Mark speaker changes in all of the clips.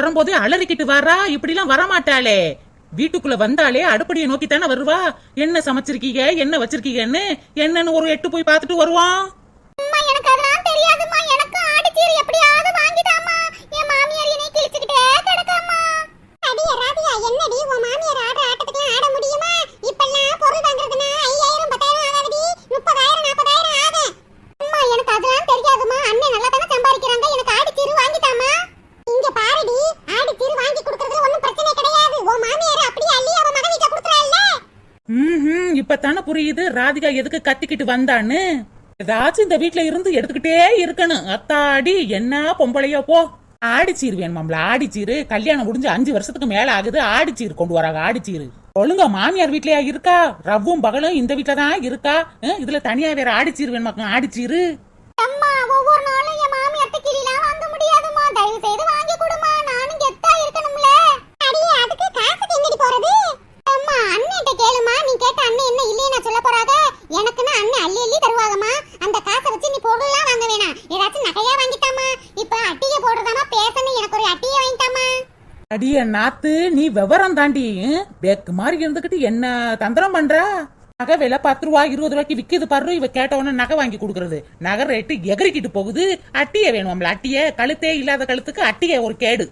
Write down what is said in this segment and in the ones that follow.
Speaker 1: வரும்போதே அலறிக்கிட்டு வரா? இப்படிலாம் வரமாட்டாளே. வீட்டுக்குள்ள வந்தாலே அடுப்படியை நோக்கி தானே வருவா? என்ன சமைச்சிருக்கீங்க? என்ன வச்சிருக்கீங்கன்னு? என்னன்னு ஒரு எட்டு போய் பார்த்துட்டு வருவான்.
Speaker 2: என்னடி? உன் மாமியார் ஆட ஆட்டத்துக்கு ஆட முடியுமா?
Speaker 1: ம் இப்பதானே புரியுது? ராதிகா எதுக்கு கத்திக்கிட்டு வந்தான்னு? ஏதாச்சும் இந்த வீட்டுல இருந்து எடுத்துக்கிட்டே இருக்கணும். அத்தாடி என்ன பொம்பளையோ போ. ஆடிச்சீர் வேணுமாம்ல ஆடிச்சீரு. கல்யாணம் முடிஞ்சு அஞ்சு வருஷத்துக்கு மேல ஆகுது. ஆடிச்சீர் கொண்டு வராங்க ஆடிச்சீரு. ஒழுங்கா மாமியார் வீட்லயா இருக்கா? ரவ்வும் பகலும் இந்த வீட்டுல தான் இருக்கா? இதுல தனியா வேற ஆடிச்சீர் வேணுமாக்கும் ஆடிச்சீரு.
Speaker 2: அம்மா ஒவ்வொரு நாளும் கேளுமா நீ கேட்ட அண்ணன் என்ன இல்லையே நான் சொல்ல போறாங்க எனக்குன்னு அண்ணன் அள்ளி அள்ளி தருவாங்கம்மா. அந்த காசை வச்சு நீ பொருள்லாம் வாங்க வேணாம். ஏதாச்சும் நகையா வாங்கிட்டாமா இப்ப அட்டிய போடுறதாமா பேசணும் எனக்கு ஒரு அட்டிய வாங்கிட்டாமா
Speaker 1: அடிய நாத்து நீ விவரம் தாண்டி பேக்கு மாதிரி இருந்துகிட்டு என்ன தந்திரம் பண்றா? நகை விலை பத்து ரூபா இருபது ரூபாய்க்கு விற்கிது பாரு. இவ கேட்டவன நகை வாங்கி கொடுக்கறது. நகை ரேட்டு எகரிக்கிட்டு போகுது. அட்டிய வேணும்ல அட்டிய. கழுத்தே இல்லாத கழுத்துக்கு அட்டிய ஒரு கேடு.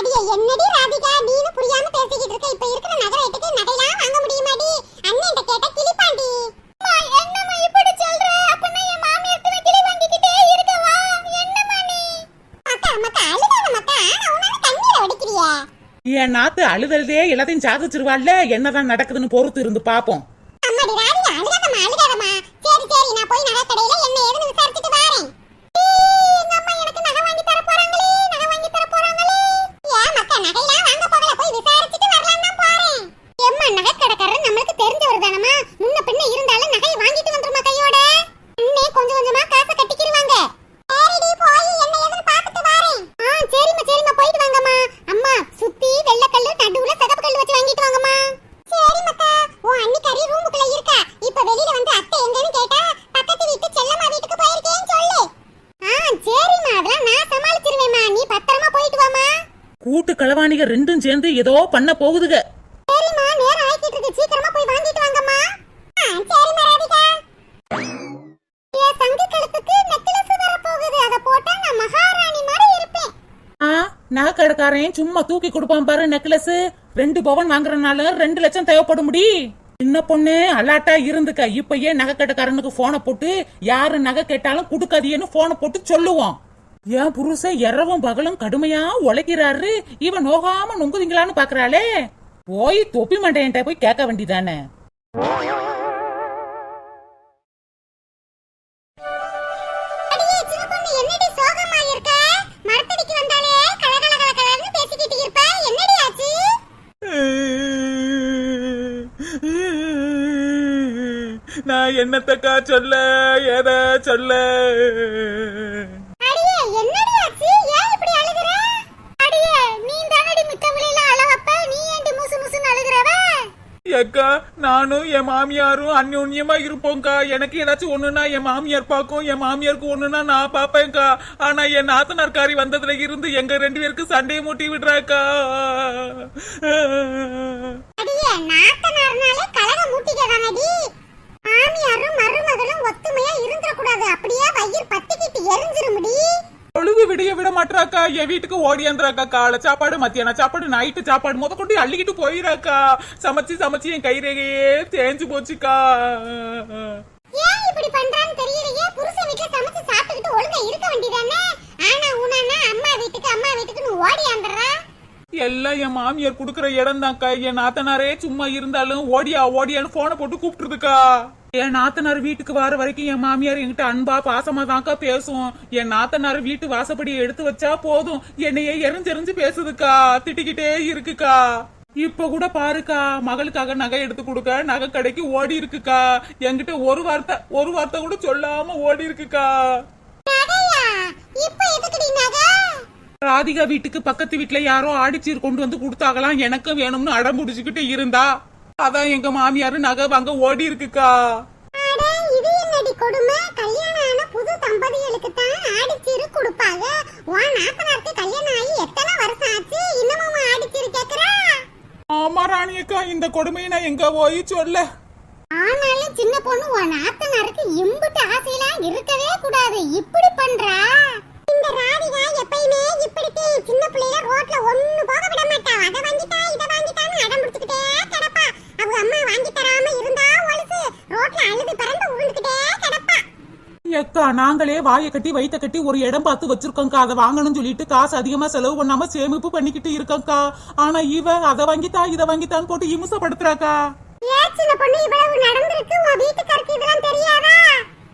Speaker 2: அடியே என்னடி ராதிகா நீனு புரியாம பேசிக்கிட்டு இருக்க. இப்ப இருக்கிற நகரத்துக்கு நகைலாம் வாங்க முடியுமாடி? அண்ணன்ட்ட கேட்ட கிளிப்பாண்டி என்னம்மா இப்படி சொல்ற? அப்பனா என் மாமியார்ட்ட கிளி வாங்கிக்கிட்டே இருக்கவா? என்னம்மா நீ? மக்கா மக்கா அழுகாத மக்கா ஆனா உன்னால கண்ணீரை வடிக்கிறியே.
Speaker 1: என் நாத்து அழுதழுதே எல்லாத்தையும் சாதிச்சிருவாள்ல. என்னதான் நடக்குதுன்னு பொறுத்து இருந்து பாப்போம்
Speaker 2: அம்மாடி ராதிகா அழுகாதம்மா அழுகாதம்மா சரி சரி நான் போய் நகை கடையில என்ன ஏதுன்னு விசாரிச்சுட்டு வரேன் எங்க அம்மா எனக்கு நகை வாங்கி தர போறாங்களே நகை வாங்கி தர போறாங்களே ஏன் மக்கா நகைலாம் வாங்க போகல போய் விசாரிச்சுட்டு வரலாம் தான் போறேன் எம்மா நகை கடைக்காரர் நம்மளுக்கு தெரிஞ்சவர் தானம்மா முன்ன பின்ன இருந்தாலும் நகையை வாங்கிட்டு வந்துருமா கையோட அண்ணே கொஞ்சம் கொஞ்சமா காசை கட்டிக்கிடுவாங்க சரிடி போய் என்ன ஏதுன்னு பார்த்துட்டு வரேன் ஆ சரிம்மா சரிம்மா போயிட்டு வாங்கம்மா அம்மா சுத்தி வெள்ளக்கல்லு நடுவுல சிகப்பு கல்லு வச்சு வாங்கிட்டு வாங்கம்மா சரி மக்கா உன் அன்னிக்காரி ரூமுக்குள்ள இருக்கா இப்ப வெளியில வந்து அத்தை எங்கன்னு கேட்டா பக்கத்து வீட்டு செல்லம்மா வீட்டுக்கு போயிருக்கேன்னு சொல்லு ஆ சரிம்மா அதெல்லாம் நான் சமாளிச்சிருவேம்மா நீ பத்திரமா போயிட்டு வாமா
Speaker 1: கூட்டு களவாணிக ரெண்டும் சேர்ந்து ஏதோ பண்ண போகுதுக
Speaker 2: சரிம்மா நேரம் ஆயிக்கிட்டு இருக்கு சீக்கிரமா போய் வாங்கிட்டு வாங்கம்மா ஆ சரிம்மா ராதிகா என் தங்க கழுத்துக்கு நெக்லஸ் வர போகுது அத போட்டா நான் மகாராணி மாதிரி இருப்பேன்.
Speaker 1: ஆ நகை கடைக்காரன் சும்மா தூக்கி கொடுப்பான் பாரு நெக்லஸ். ரெண்டு பவன் வாங்குறதுனால ரெண்டு லட்சம் தேவைப்படும் முடி. சின்ன பொண்ணு அலாட்டா இருந்துக்க. இப்பயே நகை கடைக்காரனுக்கு போனை போட்டு யாரு நகை கேட்டாலும் கொடுக்காதீன்னு போனை போட்டு சொல்லுவோம். என் புருஷன் இரவும் பகலும் கடுமையா உழைக்கிறாரு. இவன் நோகாம நொங்குதீங்களான்னு பாக்குறாளே. போய் தொப்பி மண்டையன்ட்ட போய் கேட்க வேண்டியதானே?
Speaker 2: அடியே சின்ன பொண்ணு என்னடி சோகமா இருக்க? மரத்தடிக்கு வந்தாலே கலகல கலகலன்னு பேசிக்கிட்டு இருப்ப. என்னடி ஆச்சு?
Speaker 1: நான் என்னத்தக்கா சொல்ல எத சொல்ல
Speaker 2: அடியே என்னடி ஆச்சு ஏன் இப்படி அழுகுற அடியே நீ தானடி மித்தவளையில அழ வைப்ப நீ ஏன்டி முசு முசுன்னு அழுகுறவ
Speaker 1: ஏக்கா நானும் என் மாமியாரும் அந்யோன்யமா இருப்போம்க்கா. எனக்கு ஏதாச்சும் ஒண்ணுனா என் மாமியார் பார்க்கும் என் மாமியாருக்கு ஒண்ணுனா நான் பாப்பேன்க்கா ஆனா என் நாத்தனார்காரி வந்ததுல இருந்து எங்க ரெண்டு பேருக்கு சண்டையை மூட்டி விடுறாக்கா.
Speaker 2: மாமியாரும் மருமகளும் ஒத்துமையா இருந்துட கூடாது அப்படியே வயிறு பத்திக்கிட்டு எரிஞ்சிருமுடி.
Speaker 1: பொழுது விடிய விட மாட்டாக்கா என் வீட்டுக்கு ஓடியாந்துறாக்கா காலை. சாப்பாடு மத்தியான சாப்பாடு நைட்டு சாப்பாடு. முத கொண்டு அள்ளிக்கிட்டு போயிடாக்கா சமைச்சு சமைச்சு என் கைரேகையே தேஞ்சு போச்சுக்கா.
Speaker 2: ஏன் இப்படி பண்றான்னு தெரியலையே. புருஷன் வீட்டுல சமைச்சு சாப்பிட்டுக்கிட்டு ஒழுங்கா இருக்க வேண்டியதானே? ஆனா உனானா அம்மா வீட்டுக்கு அம்மா வீட்டுக்குன்னு ஓடியாந்துடுறா
Speaker 1: எல்லாம் என் மாமியார் குடுக்கற இடம் தான்க்கா என் நாத்தனாரே சும்மா இருந்தாலும் ஓடியா ஓடியான்னு போனை போட்டு கூப்பிட்டுருதுக்கா. என் நாத்தனார் வீட்டுக்கு வர வரைக்கும் என் மாமியார் என்கிட்ட அன்பா பாசமா தான்க்கா பேசும் என் நாத்தனார் வீட்டு வாசப்படி எடுத்து வச்சா போதும். என்னையே எரிஞ்செறிஞ்சு பேசுதுக்கா. திட்டிக்கிட்டே இருக்குக்கா. இப்ப கூட பாருக்கா மகளுக்காக நகை எடுத்து கொடுக்க நகை கடைக்கு ஓடி இருக்குக்கா. என்கிட்ட ஒரு வார்த்தை ஒரு வார்த்தை கூட சொல்லாம ஓடி இருக்குக்கா. ராதிகா வீட்டுக்கு பக்கத்து வீட்ல யாரோ ஆடிச்சீர் கொண்டு வந்து கொடுத்தாங்களாம் எனக்கும் வேணும்னு அடம் பிடிச்சுக்கிட்டு இருந்தா. அதான் எங்க மாமியாரு நகை வாங்க ஓடி இருக்குக்கா.
Speaker 2: அட கொடுமை? கல்யாணம் ஆன புது தம்பதிகளுக்கு தான் ஆடிச்சிரு கொடுப்பாங்க. உன் நாத்தனாருக்கு கல்யாணம் ஆகி எத்தனை வருஷம் ஆச்சு? இன்னமும் ஆடிச்சிரு கேக்குறா?
Speaker 1: ஆமா ராணியக்கா இந்த கொடுமையை நான் எங்க போய் சொல்ல?
Speaker 2: ஆனாலும் சின்ன பொண்ணு உன் நாத்தனாருக்கு இம்புட்டு ஆசையெல்லாம் இருக்கவே கூடாது. இப்படி பண்றா இந்த ராதிகா எப்பயுமே இப்படித்தே சின்ன பிள்ளைய ரோட்ல ஒண்ணு போக விட மாட்டா அதை வாங்கிட்டா இதை வாங்கிட்டான்னு அடம் பிடிச்சுக்கிட்டே கிடப்பா அவங்க அம்மா வாங்கி தராம இருந்தா ஒழுசு ரோட்ல அழுது பறந்து உருண்டுக்கிட்டே கிடப்பா
Speaker 1: நாங்களே வாயை கட்டி வயித்த கட்டி ஒரு இடம் பார்த்து வச்சிருக்கோம்க்கா. அதை வாங்கணும்னு சொல்லிட்டு காசு அதிகமா செலவு பண்ணாம சேமிப்பு பண்ணிக்கிட்டு இருக்கோம்க்கா. ஆனா இவ அதை வாங்கித்தா இதை வாங்கித்தான்னு போட்டு இமுசப்படுத்துறாக்கா.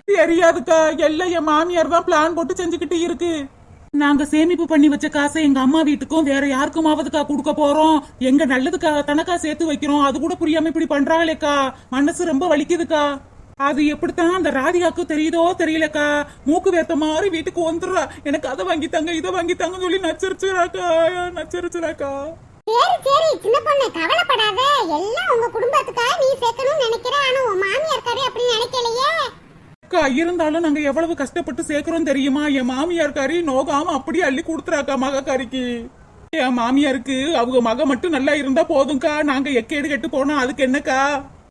Speaker 1: தெரியாதுக்கா. எல்லாம் என் மாமியார் தான் பிளான் போட்டு செஞ்சுக்கிட்டு இருக்கு. நாங்க சேமிப்பு பண்ணி வச்ச காசை எங்க அம்மா வீட்டுக்கும் வேற யாருக்குமாவதுக்கா கொடுக்க போறோம்? எங்க நல்லதுக்காக தனக்கா சேர்த்து வைக்கிறோம். அது கூட புரியாம இப்படி பண்றாங்களேக்கா. மனசு ரொம்ப வலிக்குதுக்கா. அது எப்படித்தான் அந்த ராதிகாக்கு தெரியுதோ தெரியலக்கா? மூக்கு வேத்த மாதிரி வீட்டுக்கு வந்துடுறா. எனக்கு அதை வாங்கி தாங்க இதை வாங்கி தாங்கன்னு சொல்லி நச்சரிச்சுறாக்கா நச்சரிச்சுறாக்கா.
Speaker 2: சரி சரி சின்ன பொண்ணு கவலைப்படாத. எல்லாம் உங்க குடும்பத்துக்காக நீ சேர்க்கணும்னு நினைக்கிற ஆனா உன் மாமியார்காரி அப்படி நினைக்கலையே?
Speaker 1: அக்கா இருந்தாலும் நாங்க எவ்வளவு கஷ்டப்பட்டு சேர்க்கிறோம் தெரியுமா? என் மாமியார்காரி நோகாம அப்படியே அள்ளி கொடுத்துறாக்கா மகக்காரிக்கு என் மாமியாருக்கு அவங்க மக மட்டும் நல்லா இருந்தா போதும்க்கா. நாங்க எக்கேடு கெட்டு போனா அதுக்கு என்னக்கா?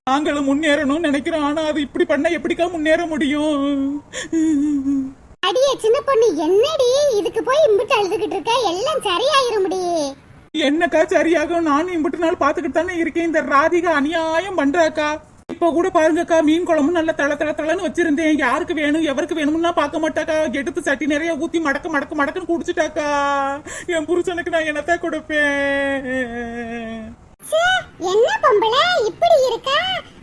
Speaker 1: நாங்களும் முன்னேறணும்னு நினைக்கிறோம். ஆனா அது இப்படி பண்ணா எப்படிக்கா முன்னேற முடியும்?
Speaker 2: அடியே சின்ன பொண்ணு என்னடி? இதுக்கு போய் இம்பிட்டு அழுதுகிட்டு இருக்க? எல்லாம் சரியாயிரும்
Speaker 1: என்னக்கா சரியாகும்? நானும் இம்பிட்டு நாள் பாத்துக்கிட்டு தானே இருக்கேன். இந்த ராதிகா அநியாயம் பண்றாக்கா. இப்ப கூட பாருங்கக்கா மீன் குழம்பு நல்லா தள தள தளன்னு வச்சிருந்தேன். யாருக்கு வேணும் எவருக்கு வேணும்னா பார்க்க மாட்டாக்கா. எடுத்து சட்டி நிறைய ஊத்தி மடக்கு மடக்கு மடக்குன்னு குடிச்சிட்டாக்கா. என் புருஷனுக்கு நான் என்னத்த கொடுப்பேன்?
Speaker 2: என்ன பொம்பளை? இப்படி இருக்கா?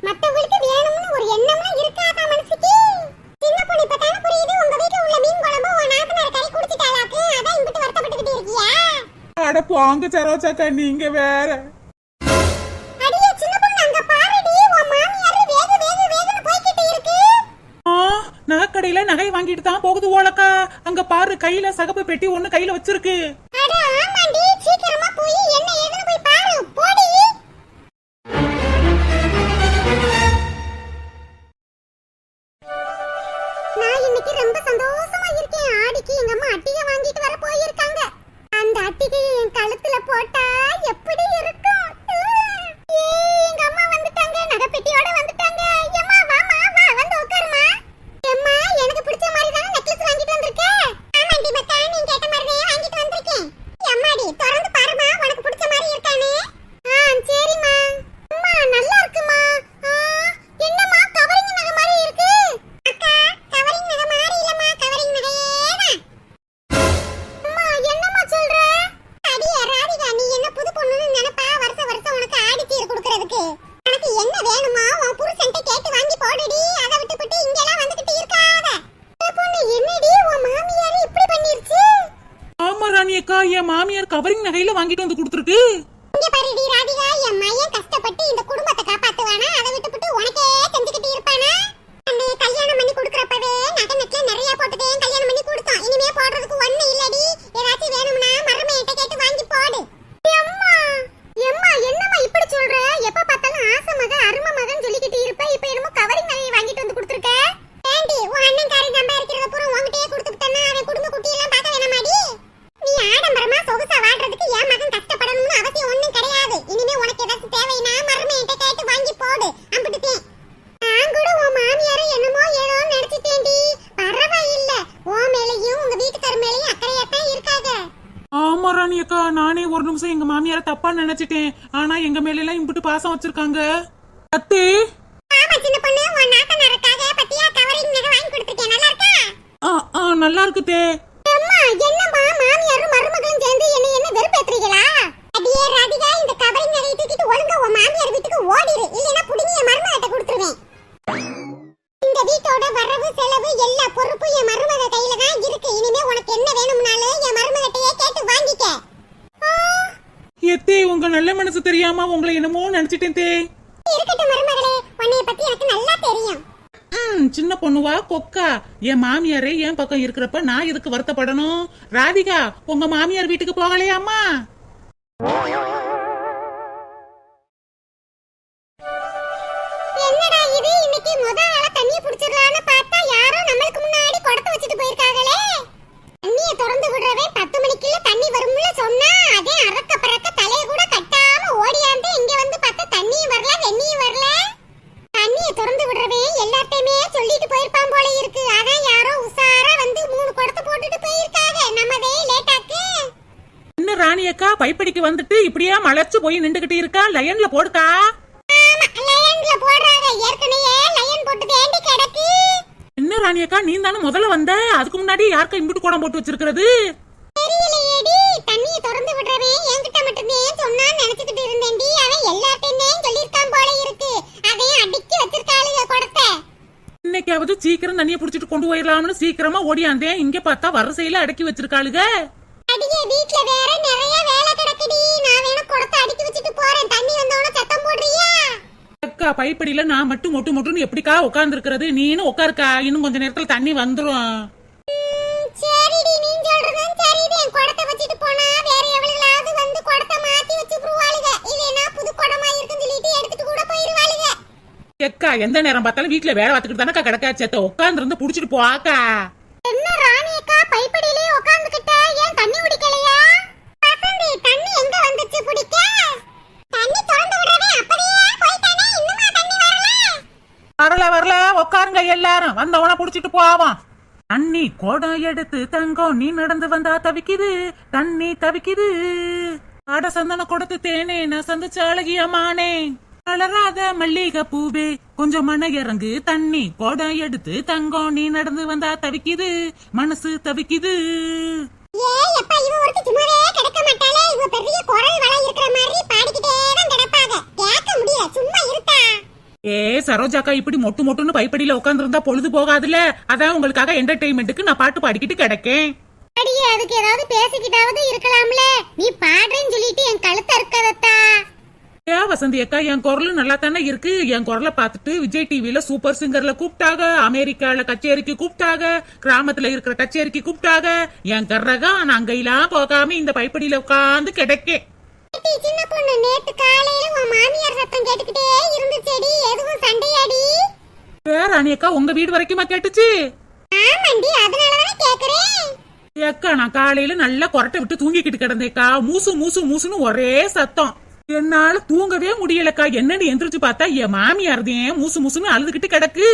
Speaker 2: மத்தவங்களுக்கு வேணும்னு ஒரு எண்ணம்லாம் இருக்காதா மனசுக்கு? சின்ன பொண்ணு இப்ப தானே புரியுது உங்க வீட்டுல உள்ள மீன் குழம்பு உன் நாத்தனார் கறி குடிச்சிட்டாளாக்கு அதான் இம்பிட்டு வருத்தப்பட்டுக்கிட்டு இருக்கியா?
Speaker 1: அட வாங்க சரோச்சாக்கா நீங்க வேற. நகைக்கடையில நகை வாங்கிட்டு தான் போகுது ஓலக்கா. அங்க பாரு கையில சகப்பு பெட்டி ஒண்ணு கையில வச்சிருக்கு.
Speaker 2: ஆ நல்லா இருக்கு
Speaker 1: தே
Speaker 2: அம்மா என்னம்மா? மாமியாரும் மருமகளும் சேர்ந்து என்ன என்ன வெறுப்பேத்துறீங்களா? அடியே ராதிகா இந்த கவரிங் நகையை தூக்கிட்டு ஒழுங்கா உன் மாமியார் வீட்டுக்கு ஓடிரு. இல்லைன்னா புடுங்கி என் மருமகிட்ட கொடுத்துருவேன். இந்த வீட்டோட வரவு செலவு எல்லா பொறுப்பும் என் மருமக கையில தான் இருக்கு. இனிமே உனக்கு என்ன வேணும்னாலும் என் மருமகிட்டயே கேட்டு வாங்கிக்க.
Speaker 1: எத்தே உங்க நல்ல மனசு தெரியாம உங்களை என்னமோ நினைச்சிட்டேன் தே.
Speaker 2: இருக்கட்டும் மருமகளே உன்னைய பத்தி எனக்கு நல்லா தெரியும்.
Speaker 1: சின்ன பொண்ணுவா கொக்கா. என் மாமியாரே என் பக்கம் இருக்கிறப்ப நான் எதுக்கு வருத்தப்படணும்? ராதிகா உங்க மாமியார் வீட்டுக்கு போகலையாமா போய் நின்றுகிட்டு இருக்கா? லயன்ல போடுக்கா. என்ன ராணியக்கா நீ தானே முதல்ல வந்த? அதுக்கு முன்னாடி யாருக்கா இம்புட்டு கோடம் போட்டு வச்சிருக்கிறது? இன்னைக்காவது சீக்கிரம் தண்ணியை புடிச்சிட்டு கொண்டு போயிடலாம்னு சீக்கிரமா ஓடியாந்தேன். இங்க பார்த்தா வரிசையில அடக்கி வச்சிருக்காளுக
Speaker 2: அடியே வீட்ல வேற நிறைய வேலை குடத்தை அடிச்சு வச்சுட்டு போறேன். தண்ணி வந்தவன சத்தம் போடுறியா?
Speaker 1: அக்கா பைப்படியில நான் மட்டும் மொட்டு மொட்டுன்னு எப்படிக்கா உட்கார்ந்து இருக்கிறது நீனும் உட்காருக்கா. இன்னும் கொஞ்ச நேரத்துல தண்ணி வந்துரும்.
Speaker 2: சரிடி நீ சொல்றதும் சரிதான் குடத்தை வச்சுட்டு போனா வேற எவ்வளவு வந்து குடத்தை மாத்தி வச்சு புருவாளுக இல்லைன்னா புது குடமா இருக்குன்னு சொல்லிட்டு எடுத்துட்டு கூட போயிருவாளுக.
Speaker 1: எக்கா எந்த நேரம் பார்த்தாலும் வீட்டுல வேலை பார்த்துக்கிட்டு தானக்கா கிடக்கா சேத்த உட்கார்ந்து இருந்து புடிச்சிட்டு போக்கா
Speaker 2: என்ன ராணி அக்கா பைப்படியிலே உட்கார்ந்துகிட்ட? ஏன் தண்ணி குடிக்கலையா வசந்தி தண்ணி எங்க வந்துச்சு குடிக்க? தண்ணி திறந்து விடுறவே இன்னுமா தண்ணி வரல?
Speaker 1: வரல வரல உட்காருங்க எல்லாரும். வந்தவன புடிச்சிட்டு போவான் தண்ணி குடம் எடுத்து தங்கம் நீ நடந்து வந்தா தவிக்குது தண்ணி தவிக்குது. அட சந்தன கொடுத்து தேனே நான் சந்திச்ச அழகியமானே வளராத மல்லிகை பூவே கொஞ்சம் மன இறங்கு. தண்ணி கோடம் எடுத்து தங்கம் நீ நடந்து வந்தா தவிக்குது மனசு தவிக்குது.
Speaker 2: ஏ
Speaker 1: சரோஜாக்கா இப்படி மொட்டு மொட்டுன்னு பைப்படியில உட்காந்துருந்தா பொழுது போகாதுல அதான் உங்களுக்காக என்டர்டைன்மெண்ட்டுக்கு நான் பாட்டு பாடிக்கிட்டு கிடக்கேன்.
Speaker 2: அடியே அதுக்கு ஏதாவது பேசிக்கிட்டாவது இருக்கலாம்ல. நீ பாடுறேன்னு சொல்லிட்டு என் கழுத்த இருக்கதத்தா
Speaker 1: ஏ வசந்தி அக்கா என் குரல் நல்லா தானே இருக்கு? என் குரலை பார்த்துட்டு விஜய் டிவில சூப்பர் சிங்கர்ல கூப்பிட்டாங்க அமெரிக்கால கச்சேரிக்கு கூப்பிட்டாங்க கிராமத்துல இருக்கிற கச்சேரிக்கு கூப்பிட்டாங்க என் கர்ரகம் நான் அங்கெல்லாம் போகாம இந்த பைப்படியில உட்காந்து கிடக்கேன்
Speaker 2: சின்ன பொண்ணு நேத்து காலையில உன் மாமியார் சத்தம் கேட்டுக்கிட்டே இருந்துச்சேடி. எதுவும் சண்டையாடி?
Speaker 1: வேற அக்கா உங்க வீடு வரைக்குமா கேட்டுச்சு?
Speaker 2: ஆமாண்டி அதனாலதானே கேக்குறேன்.
Speaker 1: அக்கா நான் காலையில நல்லா கொரட்டை விட்டு தூங்கிக்கிட்டு கிடந்தேக்கா. மூசு மூசு மூசுன்னு ஒரே சத்தம். என்னால தூங்கவே முடியலக்கா. என்னன்னு எந்திரிச்சு பார்த்தா என் மாமியார் தான் மூசு மூசுன்னு அழுதுகிட்டு கிடக்கு.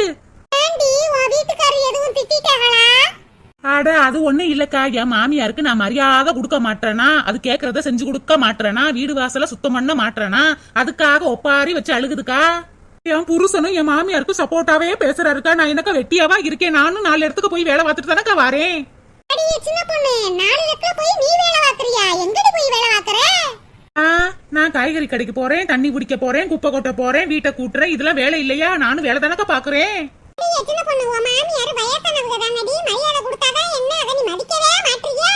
Speaker 1: அட அது ஒண்ணும் இல்லக்கா. என் மாமியாருக்கு நான் மரியாதை கொடுக்க மாட்டேனா? அது கேக்குறத செஞ்சு கொடுக்க மாட்டேனா? வீடு வாசல சுத்தம் பண்ண மாட்டேனா? அதுக்காக ஒப்பாரி வச்சு அழுகுதுக்கா? என் புருஷனும் என் மாமியாருக்கு சப்போர்ட்டாவே பேசுறாருக்கா. நான் என்னக்கா வெட்டியாவா இருக்கேன்? நானும் நாலு இடத்துக்கு போய் வேலை பார்த்துட்டு தானக்கா வரேன்.
Speaker 2: சின்ன பொண்ணு நாலு இடத்துல போய் நீ வேலை பார்க்கறியா? எங்கடி போய் வேலை பார்க்கற?
Speaker 1: ஆ நான் காய்கறி கடைக்கு போறேன் தண்ணி குடிக்க போறேன் குப்பை கொட்ட போறேன் வீட்டை கூட்டுறேன் இதெல்லாம் வேலை இல்லையா? நானும் வேலை தானக்கா பாக்குறேன்.
Speaker 2: என்ன?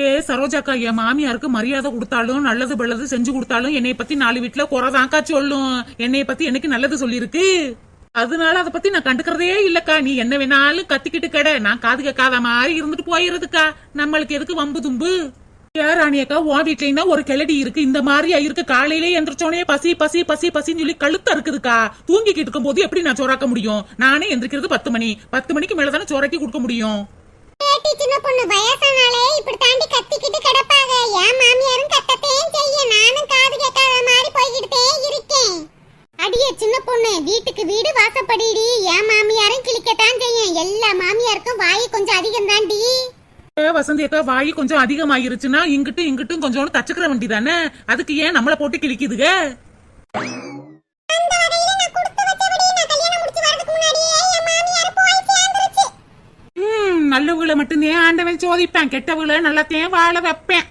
Speaker 1: ஏ சரோஜாக்கா என் மாமியாருக்கு மரியாதை கொடுத்தாலும் நல்லது பல்லது செஞ்சு கொடுத்தாலும் என்னைய பத்தி நாலு வீட்டுல குறைதாக்கா சொல்லும். என்னைய பத்தி எனக்கு நல்லது சொல்லிருக்கு. அதனால அதை பத்தி நான் கண்டுக்கிறதே இல்லக்கா. நீ என்ன வேணாலும் கத்திக்கிட்டு கடை. நான் காது கேட்காத மாதிரி இருந்துட்டு போயிருதுக்கா. நம்மளுக்கு எதுக்கு வம்பு தும்பு? ஏ ராணியக்கா உன் வீட்லயும் தான் ஒரு கிளடி இருக்கு. இந்த மாதிரியா இருக்கு. காலையிலே எந்திரிச்சோனே பசி பசி பசி பசின்னு சொல்லி கழுத்த இருக்குதுக்கா. தூங்கிக்கிட்டு இருக்கும் போது எப்படி நான் சோறாக்க முடியும்? நானே எந்திரிக்கிறது பத்து மணி. பத்து மணிக்கு மேல தானே சோறாக்கி கொடுக்க முடியும்?
Speaker 2: ஏட்டி சின்ன பொண்ணு வயசானாலே இப்படி தாண்டி கத்திக்கிட்டு கிடப்பாங்க. என் மாமியாரும் கத்தத்தையும் செய்ய. நானும் காது கேட்காத மாதிரி போய்கிட்டே இருக்கேன். அடியே சின்ன பொண்ணு வீட்டுக்கு வீடு வாசப்படிடி. என் மாமியாரும் கிளிக்கத்தான் செய்யும். எல்லா மாமியாருக்கும் வாய் கொஞ்சம் அதிகம் தாண்டி.
Speaker 1: வசந்தி அக்கா வாயு கொஞ்சம் அதிகமாயிருச்சுன்னா இங்கிட்டும் இங்கிட்டும் கொஞ்சோண்டு தச்சுக்கிற வண்டி தானே அதுக்கு ஏன் நம்மள போட்டு ம் நல்லவங்களை மட்டும்தான் ஆண்டவன் சோதிப்பேன்? கெட்டவங்களை நல்லத்தையும் வாழ வைப்பேன்.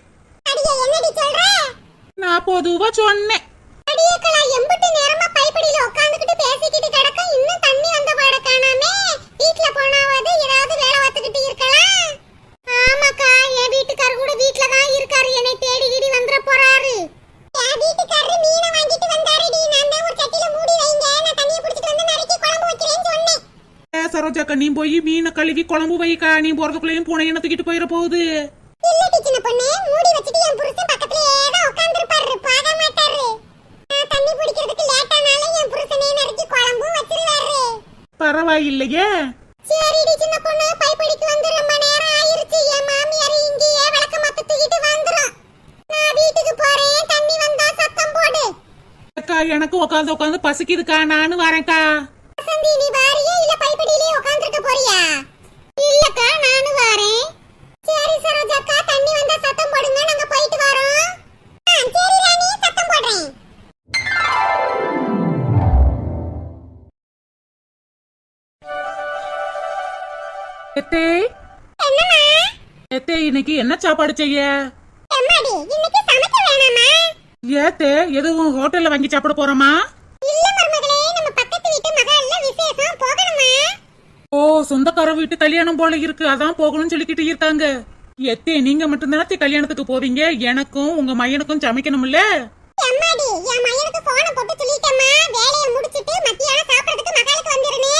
Speaker 1: நான் பொதுவா சொன்னேன்
Speaker 2: அடியேக்களா எம்புட்டு நேரமா பைப்படியில உட்கார்ந்துகிட்டு பேசிக்கிட்டு கிடக்க இன்னும் தண்ணி வந்த பாட காணாமே வீட்ல போனாவது ஏதாவது வேலை பார்த்துக்கிட்டு இருக்கலாம் ஆமாக்கா என் வீட்டுக்காரர் கூட வீட்ல தான் இருக்காரு என்னை தேடி கீடி வந்துற போறாரு என் வீட்டுக்காரர் மீனை வாங்கிட்டு வந்தாருடி நான் தான் ஒரு சட்டில மூடி வைங்க நான் தண்ணியை பிடிச்சிட்டு வந்து நறுக்கி குழம்பு வைக்கிறேன்னு சொன்னேன்
Speaker 1: ஏ, சரோஜாக்கா நீ போய் மீனை கழுவி குழம்பு வைக்கா நீ போறதுக்குள்ளேயும் பூனை என்ன தூக்கிட்டு போயிட போகுது.
Speaker 2: இல்லடி சின்ன பொண்ணு. மூடி வச்சுட்டு என் புருஷன் பக்கத்துலயே தான் உட்கார்ந்திருப்பாரு. போக மாட்டாரு. நான் தண்ணி பிடிக்கிறதுக்கு லேட் ஆனாலும் என் புருஷனே நறுக்கி குழம்பும் வச்சிருவாரு.
Speaker 1: பரவாயில்லையே.
Speaker 2: சரிடி சின்ன பொண்ணு. பைப்படிக்கு வந்து ரொம்ப நேரம் ஆயிருச்சு. என் மாமியார் இங்கேயே விளக்க மத்த தூக்கிட்டு வந்துரும். நான் வீட்டுக்கு போறேன். தண்ணி வந்தா சத்தம் போடு.
Speaker 1: அக்கா எனக்கு உட்காந்து உட்காந்து பசிக்குதுக்கா. நானும் வரேன்க்கா. இன்னைக்கு என்ன சாப்பாடு செய்ய? ஏத்தே எதுவும் ஹோட்டல்ல வாங்கி சாப்பிட போறோமா? ஓ சொந்தக்கார வீட்டு கல்யாணம் போல இருக்கு. அதான் போகணும்னு சொல்லிக்கிட்டு இருக்காங்க. எத்தே நீங்க மட்டும் தானே கல்யாணத்துக்கு போவீங்க? எனக்கும் உங்க மையனுக்கும் சமைக்கணும்ல?
Speaker 2: என் மயனுக்கு போன போட்டு சொல்லிட்டேம்மா. வேலையை முடிச்சிட்டு மத்தியானம் சாப்பிடறதுக்கு மகாலுக்கு வந்துருனே.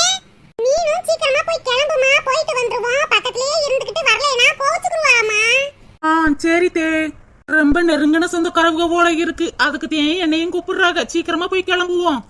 Speaker 2: நீனும் சீக்கிரமா போய் கிளம்புமா? போயிட்டு வந்துருவோம் பக்கத்துலயே இருந்துகிட்டு வரலைனா கோச்சுக்குருவாமா
Speaker 1: ஆ சரி தே. ரொம்ப நெருங்கின சொந்தக்காரவங்க போல இருக்கு. அதுக்கு தேன் என்னையும் கூப்பிடுறாங்க. சீக்கிரமா போய் கிளம்புவோம்.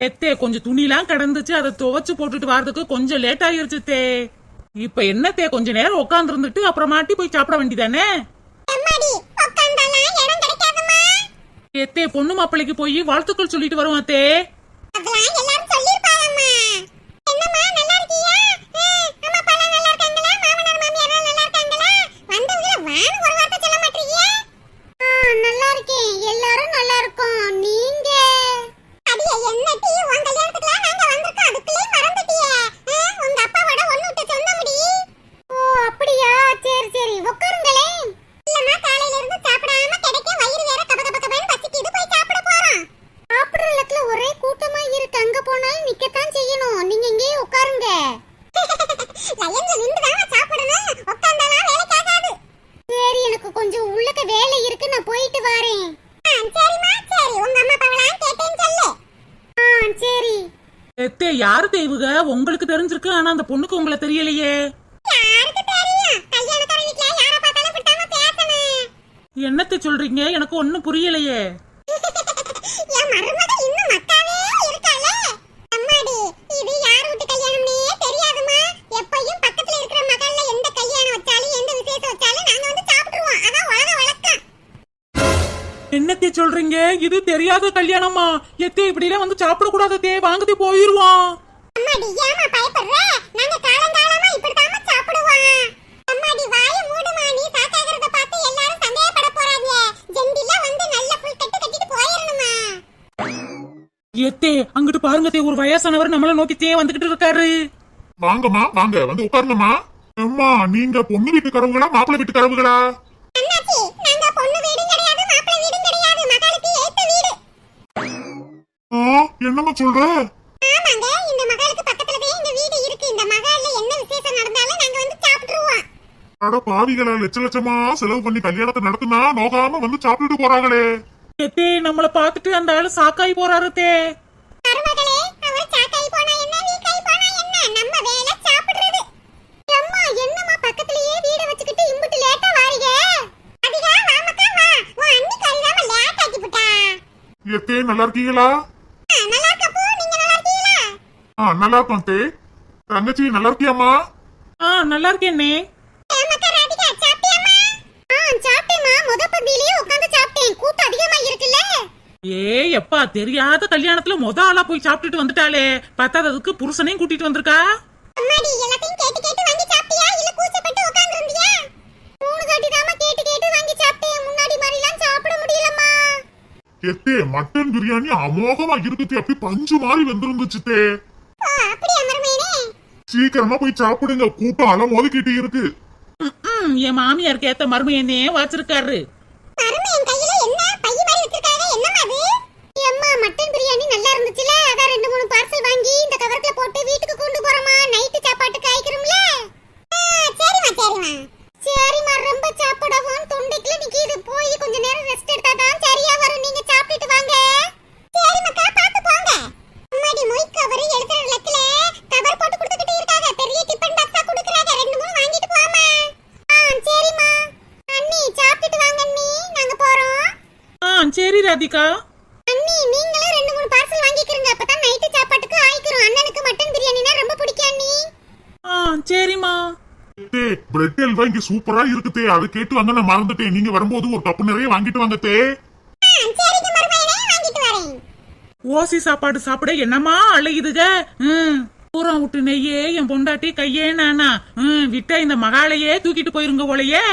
Speaker 1: எத்தே கொஞ்சம் துணிலாம் கிடந்துச்சு அதை துவைச்சு போட்டுட்டு வரதுக்கு கொஞ்சம் லேட் ஆயிருச்சு தே. இப்ப என்ன தே? கொஞ்ச நேரம் உட்கார்ந்து இருந்துட்டு அப்புறமாட்டி போய் சாப்பிட வேண்டியதானே? எத்தே பொண்ணு மாப்பிள்ளைக்கு போய் வாழ்த்துக்கள் சொல்லிட்டு வருவான் தே
Speaker 2: அதெல்லாம் எல்லாரும் சொல்லிருப்பாங்கம்மா என்னம்மா நல்லா இருக்கியா ஆ, அம்மா அப்பா எல்லாம் நல்லா இருக்காங்களா மாமனார் மாமியார் எல்லாம் நல்லா இருக்காங்களா வந்தவங்கள வான்னு ஒரு வார்த்தை சொல்ல மாட்டீங்க நல்லா இருக்கேன் எல்லாரும் நல்லா இருக்கோம் நீங்க அடியே என்ன டீ உன் கல்யாணத்துக்குலாம் நாங்க வந்திருக்கோம் அதுக்குள்ளே மறந்துட்டியே ஆ, உங்க அப்பாவோட ஒண்ணு விட்டு சொந்த முடி ஓ அப்படியா சரி சரி உட்காருங்களேன் இல்லம்மா காலையில இருந்து சாப்பிடாம கிடைக்க வயிறு வேற கப கப கபன்னு பசிக்குது போய் சாப்பிட போறோம் சாப்பிடுற இடத்துல ஒரே கூட்டமா இருக்கு அங்க போனாலும் நிக்கத்தான் செய்யணும் நீங்க இங்கேயே உட்காருங்க லயன்ல நின்று தான் சாப்பிடணும் உட்கார்ந்தாலாம் வேலைக்காகாது சரி எனக்கு கொஞ்சம் உள்ளக்க வேலை இருக்கு நான் போயிட்டு வரேன் சரிம்மா சரி உங்க அம்மா அப்பாவெல்லாம் கேட்டேன்னு சொல்லு ஆ சரி
Speaker 1: எத்தே யாரு தேவுக உங்களுக்கு தெரிஞ்சிருக்கு ஆனா அந்த பொண்ணுக்கு உங்களை தெரியலையே
Speaker 2: யாருக்கு தெரியும் கல்யாணக்கார வீட்ல யார பார்த்தாலும் விட்டாம பேசணும்
Speaker 1: என்னத்தை சொல்றீங்க எனக்கு ஒண்ணும் புரியலையே
Speaker 2: என் மருமக இன்னும் மக்காவே இருக்காளே அம்மாடி இது யார் வீட்டு கல்யாணம்னே தெரியாதுமா எப்பயும் பக்கத்துல இருக்கிற மகள்ல எந்த கல்யாணம் வச்சாலும் எந்த விசேஷம் வச்சாலும் நாங்க வந்து சாப்பிட்டுருவோம் அதான் உலக வழக்கம்
Speaker 1: என்னத்தை சொல்றீங்க? இது தெரியாத கல்யாணமா? எத்தே இப்படிலாம் வந்து சாப்பிட கூடாது தே. வாங்கதே போயிருவோம்
Speaker 2: அம்மாடி ஏமா பயப்படுற? நாங்க காலங்காலமா இப்படிதாம்மா சாப்பிடுவோம். அம்மாடி வாய மூடுமா? நீ சாக்காகிறத பார்த்து எல்லாரும் சந்தேகப்பட போறாங்க ஜெண்டில வந்து நல்ல புல் கட்டு கட்டிட்டு போயிரணுமா?
Speaker 1: எத்தே அங்கிட்டு பாருங்க தே ஒரு வயசானவர் நம்மள நோக்கி தே வந்துகிட்டு இருக்காரு.
Speaker 3: வாங்கம்மா வாங்க. வந்து உட்காருங்கம்மா அம்மா நீங்க பொண்ணு வீட்டுக்காரவங்களா மாப்பிள்ளை வீட்டுக்காரவங்களா ஆ என்னம்மா சொல்ற?
Speaker 2: ஆமாங்க இந்த மகளுக்கு பக்கத்துலவே இந்த வீடு இருக்கு. இந்த மகால்ல என்ன விசேஷம் நடந்தாலும் நாங்க வந்து சாப்பிட்டுருவோம்.
Speaker 3: அட பாவிகளா லட்ச லட்சமா செலவு பண்ணி கல்யாணத்தை நடத்துனா நோகாம வந்து சாப்பிட்டுட்டு போறாங்களே.
Speaker 1: எத்தே நம்மள பாத்துட்டு அந்த ஆளு சாக்காய் போறாரு தே.
Speaker 2: மருமகளே அவர் சாக்காய் போனா என்ன வீக்காய் போனா என்ன? நம்ம வேலை சாப்பிடுறது. அம்மா என்னம்மா பக்கத்துலயே வீட வச்சுக்கிட்டு இம்புட்டு லேட்டா வாரீங்க? அதிகா வாமக்கா வா. உன் அண்ணி கறிதாம லேட் ஆக்கி புட்டா.
Speaker 3: எத்தே நல்லா இருக்கீங்களா
Speaker 2: ஆ, நல்லா இருக்கப்போ நீங்க நல்லா இருக்கீங்களா
Speaker 3: ஆ நல்லா இருக்கோம் தே தங்கச்சி நல்லா இருக்கியாம்மா
Speaker 1: ஆ நல்லா இருக்கேனே ஏ எப்பா தெரியாத கல்யாணத்துல மொத ஆளா போய் சாப்பிட்டுட்டு வந்துட்டாளே. பத்தாததுக்கு புருஷனையும் கூட்டிட்டு வந்திருக்கா?
Speaker 2: அம்மாடி எல்லாத்தையும் கேட்டு கேட்டு வாங்கி சாப்பிட்டியா? இல்ல கூச்சப்பட்டு உட்கார்ந்திருந்தியா? மூணு காட்டி தாமா கேட்டு கேட்டு வாங்கி சாப்பிட்டேன். முன்னாடி மாதிரிலாம் சாப்பிட முடியலம்மா.
Speaker 3: எத்தே மட்டன் பிரியாணி அமோகமா இருக்குது. அப்படி பஞ்சு மாதிரி வெந்திருந்துச்சு தே
Speaker 2: ஓ அப்படியா மருமையனே
Speaker 3: சீக்கிரமா போய் சாப்பிடுங்க. கூட்டம் அலம் ஒதுக்கிட்டு இருக்கு.
Speaker 1: ம், என் மாமியாருக்கு ஏத்த மருமையனே வச்சிருக்காரு.
Speaker 2: மருமையன் கையில என்ன? பை மாதிரி வச்சிருக்காங்க. என்னம்மா அது? அம்மா மட்டன் பிரியாணி
Speaker 3: பிரெட் அல்வா இங்க சூப்பரா இருக்குதே அதை கேட்டு வாங்க நான் மறந்துட்டேன் நீங்க வரும்போது ஒரு கப்பு நிறைய வாங்கிட்டு வாங்க தே.
Speaker 2: ஆ, சரிங்க மருமையனே வாங்கிட்டு வரேன்.
Speaker 1: ஓசி சாப்பாடு சாப்பிட என்னமா அழையுதுக ம். பூரம் விட்டு நெய்யே என் பொண்டாட்டி கையே நானா? ம் விட்ட இந்த மகாலையே தூக்கிட்டு போயிருங்க போலயே.